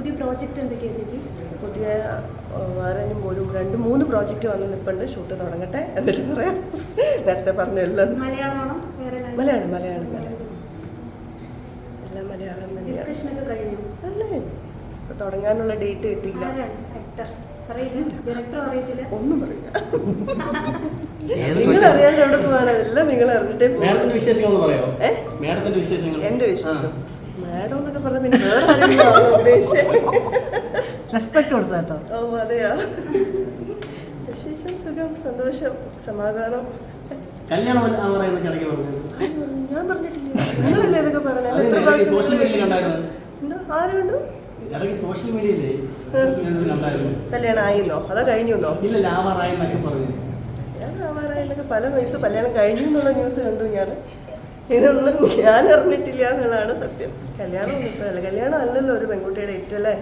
പുതിയ പ്രോജക്റ്റ് എന്തൊക്കെയാ ചേച്ചി? പുതിയ വേറെ ഒരു രണ്ട് മൂന്ന് പ്രോജക്റ്റ് വന്ന് നിൽപ്പുണ്ട് ഷൂട്ട് തുടങ്ങട്ടെ എന്നിട്ട് പറയാം. നേരത്തെ പറഞ്ഞ എല്ലാം മലയാളമാണോ മലയാളം മലയാളം മലയാളം. എല്ലാം മലയാളം തന്നെയാണ് കഴിഞ്ഞു. അല്ലേ? തുടങ്ങാനുള്ള ഡേറ്റ് കിട്ടിയില്ല. അറിയില്ല. ഒന്നും പറയില്ല നിങ്ങൾ വിശേഷം? എവിടെ പോവാണ് എല്ലാം നിങ്ങൾ അറിഞ്ഞിട്ടേ പോകും മേഡത്തിന്റെ വിശേഷങ്ങൾ ഒന്ന് പറയാമോ? ഏ? വിശേഷങ്ങൾ. എന്റെ വിശേഷം? മാഡം എന്നൊക്കെ പറഞ്ഞ പിന്നെ വേറെ ആരെങ്കിലും ഉദ്ദേശിച്ചത് റെസ്പെക്ട് കൊടുത്ത കേട്ടോ. ഓ അതെയാ? വിശേഷം സുഖം സന്തോഷം സമാധാനം. കല്യാണം ഞാൻ പറഞ്ഞിട്ടില്ല. നിങ്ങളല്ലേ ഇതൊക്കെ പറഞ്ഞത് എത്ര പ്രാവശ്യം ആരുണ്ടോ? ഇടയ്ക്ക് സോഷ്യൽ മീഡിയയിലേ കല്യാണം അതോ ഇല്ല ലാവാറായി എന്നൊക്കെ പല ന്യൂസ് കല്യാണം കഴിഞ്ഞു എന്നുള്ള ന്യൂസ് കണ്ടു ഞാൻ. ഇതൊന്നും ഞാൻ അറിഞ്ഞിട്ടില്ല എന്നുള്ളതാണ് സത്യം. കല്യാണം ഒന്നും ഇപ്പോഴല്ല. കല്യാണം അല്ലല്ലോ ഒരു പെൺകുട്ടിയുടെ ഏറ്റവും അല്ലേ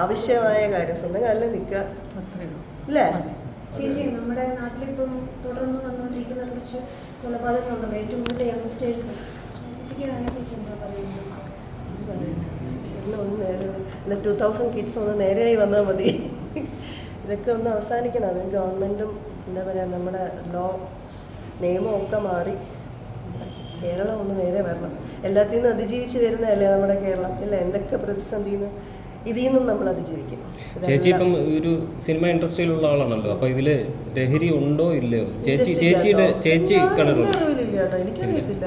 ആവശ്യമായ കാര്യം. സ്വന്തം കാലിൽ നിൽക്കുക. അല്ലേ? ചേച്ചി നമ്മുടെ നാട്ടിലിപ്പം തുടർന്ന് വന്നുകൊണ്ടിരിക്കുന്ന കുറച്ച് കൊലപാതകങ്ങളുണ്ടല്ലോ ഏറ്റവും കൂടുതൽ യങ്സ്റ്റേഴ്സ് ചേച്ചിക്ക് അതിനെക്കുറിച്ച് എന്താ പറയുന്നത്? ശരി ഒന്ന് നേരെ ടു തൗസൻഡ് കിഡ്സ് ഒന്ന് നേരെയായി വന്നാൽ മതി. ഇതൊക്കെ ഒന്ന് അവസാനിക്കണം. അത് ഗവൺമെന്റും എന്താ പറയുക നമ്മുടെ ലോ നിയമമൊക്കെ മാറി കേരളം ഒന്ന് നേരെ വരണം. എല്ലാത്തിൽ നിന്നും അതിജീവിച്ച് വരുന്നതല്ലേ നമ്മുടെ കേരളം ഇല്ല എന്തൊക്കെ പ്രതിസന്ധിന്ന് ഇതിൽ നിന്നും നമ്മൾ അതിജീവിക്കും. ചേച്ചി ഇപ്പം ഒരു സിനിമ ഇൻഡസ്ട്രിയിലുള്ള ആളാണല്ലോ. അപ്പൊ ഇതിൽ ലഹരി ഉണ്ടോ ഇല്ലയോ? ചേച്ചി ചേച്ചിയുടെ ചേച്ചി കണ്ടിട്ടുണ്ടോ? എനിക്കറിയത്തില്ല.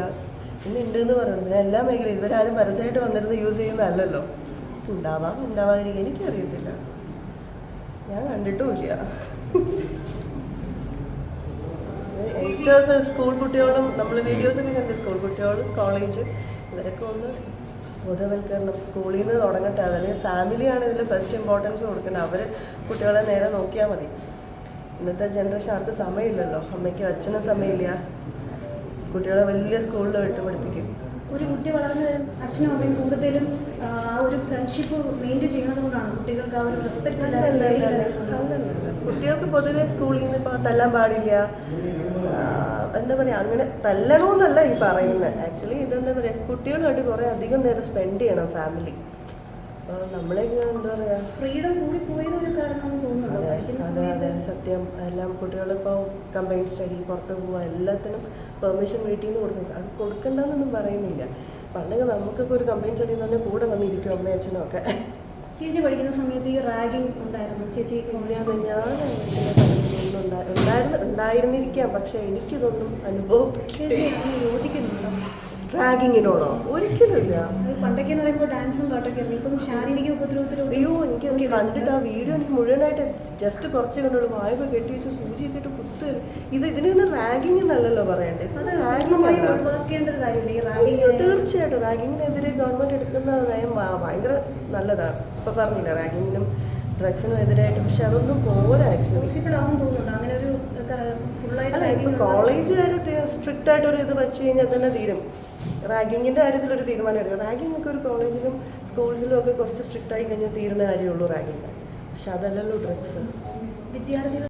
ഇന്ന് ഉണ്ട് എന്ന് പറയുന്നത് എല്ലാ മേഖലയും ഇവരാരും പരസ്യമായിട്ട് വന്നിരുന്ന് യൂസ് ചെയ്യുന്നതല്ലല്ലോ. ഉണ്ടാവാം ഉണ്ടാവാതിരിക്കും എനിക്കറിയത്തില്ല. ഞാൻ കണ്ടിട്ടുമില്ല. യങ്സ്റ്റേഴ്സ് സ്കൂൾ കുട്ടികളും നമ്മൾ വീഡിയോസ് ഒക്കെ കണ്ട് സ്കൂൾ കുട്ടികളും കോളേജ് ഇവരൊക്കെ ഒന്ന് ബോധവൽക്കരണം സ്കൂളിൽ നിന്ന് തുടങ്ങട്ടെ. അതല്ലെങ്കിൽ ഫാമിലിയാണ് ഇതിൽ ഫസ്റ്റ് ഇമ്പോർട്ടൻസ് കൊടുക്കുന്നത്. അവർ കുട്ടികളെ നേരെ നോക്കിയാൽ മതി. ഇന്നത്തെ ജനറേഷൻ ആർക്ക് സമയമില്ലല്ലോ. അമ്മയ്ക്കും അച്ഛനും സമയമില്ല. കുട്ടികളെ വലിയ സ്കൂളിൽ വിട്ട് പഠിപ്പിക്കും. ഒരു കുട്ടി വളർന്നു വരും അച്ഛനും അമ്മയും കൂടുതലും ആ ഒരു ഫ്രണ്ട്ഷിപ്പ് മെയിന്റെയിൻ ചെയ്യുന്നത് കൊണ്ടാണ് കുട്ടികൾക്ക് ആ ഒരു റെസ്പെക്ട്. കുട്ടികൾക്ക് പൊതുവെ സ്കൂളിൽ നിന്ന് ഇപ്പോൾ തല്ലാൻ പാടില്ല. എന്താ പറയുക അങ്ങനെ തല്ലണമെന്നല്ല ഈ പറയുന്നത് ആക്ച്വലി ഇതെന്താ പറയുക കുട്ടികളുമായിട്ട് കുറേ അധികം നേരം സ്പെൻഡ് ചെയ്യണം ഫാമിലി നമ്മളെയൊക്കെ എന്താ ഫ്രീഡം കൂടി പോയത് ഒരു തോന്നുന്നു. അതെ സത്യം. എല്ലാം കുട്ടികളിപ്പോൾ കമ്പൈൻ സ്റ്റഡി പുറത്ത് പോവുക എല്ലാത്തിനും പെർമിഷൻ വീട്ടിൽ നിന്ന് കൊടുക്കും. അത് കൊടുക്കണ്ടെന്നൊന്നും പറയുന്നില്ല. പണ്ടൊക്കെ നമുക്കൊക്കെ ഒരു കമ്പൈൻ സ്റ്റഡി എന്ന് പറഞ്ഞാൽ കൂടെ വന്നിരിക്കും അമ്മയും അച്ഛനും ഒക്കെ. ചേച്ചി പഠിക്കുന്ന സമയത്ത് ഈ റാഗിങ് ഉണ്ടായിരുന്നു. ചേച്ചി ഞാൻ പഠിക്കുന്ന ഉണ്ടായിരുന്നു ഉണ്ടായിരുന്നിരിക്കാം. പക്ഷെ എനിക്കിതൊന്നും ചേച്ചി അതിന് യോജിക്കുന്നുണ്ടോ. റാഗിങ്ങിനോടോ ഒരിക്കലും ഇല്ല അത് പണ്ടൊക്കെ എന്ന് പറയുമ്പോൾ ഡാൻസും പാട്ടൊക്കെ ആയിരുന്നു. ഇപ്പം ശാരീരിക ഉപദ്രവത്തിലും അയ്യോ എനിക്ക് കണ്ടിട്ട് ആ വീഡിയോ എനിക്ക് മുഴുവനായിട്ട് ജസ്റ്റ് കുറച്ച് കണ്ടുള്ളൂ വായൊക്കെ കെട്ടി വെച്ച് സൂചി ഇട്ട് കുത്ത്. ഇത് ഇതിന് റാഗിങ് എന്നല്ലല്ലോ പറയണ്ടേ? അത് റാഗിങ് ഒഴിവാക്കേണ്ട ഒരു കാര്യമില്ല. തീർച്ചയായിട്ടും. റാഗിങ്ങിനെതിരെ ഗവൺമെന്റ് എടുക്കുന്ന നയം ഭയങ്കര നല്ലതാണ് ഇപ്പൊ പറഞ്ഞില്ല റാഗിങ്ങിനും ഡ്രഗ്സിനും എതിരായിട്ട്. പക്ഷെ അതൊന്നും പോരാ ആക്ച്വലി അങ്ങനെ ഒരു അല്ല ഇപ്പൊ കോളേജുകാർ സ്ട്രിക്റ്റ് ആയിട്ട് ഒരു ഇത് വെച്ച് കഴിഞ്ഞാൽ തന്നെ തീരും. റാഗിങ്ങിന്റെ കാര്യത്തിൽ ഒരു തീരുമാനം എടുക്കുക റാഗിങ് ഒക്കെ ഒരു കോളേജിലും സ്കൂൾസിലും ഒക്കെ കുറച്ച് സ്ട്രിക്റ്റ് ആയി കഴിഞ്ഞാൽ തീരുന്ന കാര്യമുള്ളൂ റാഗിങ്. പക്ഷെ അതല്ലല്ലോ ഡ്രഗ്സ് വിദ്യാർത്ഥികൾ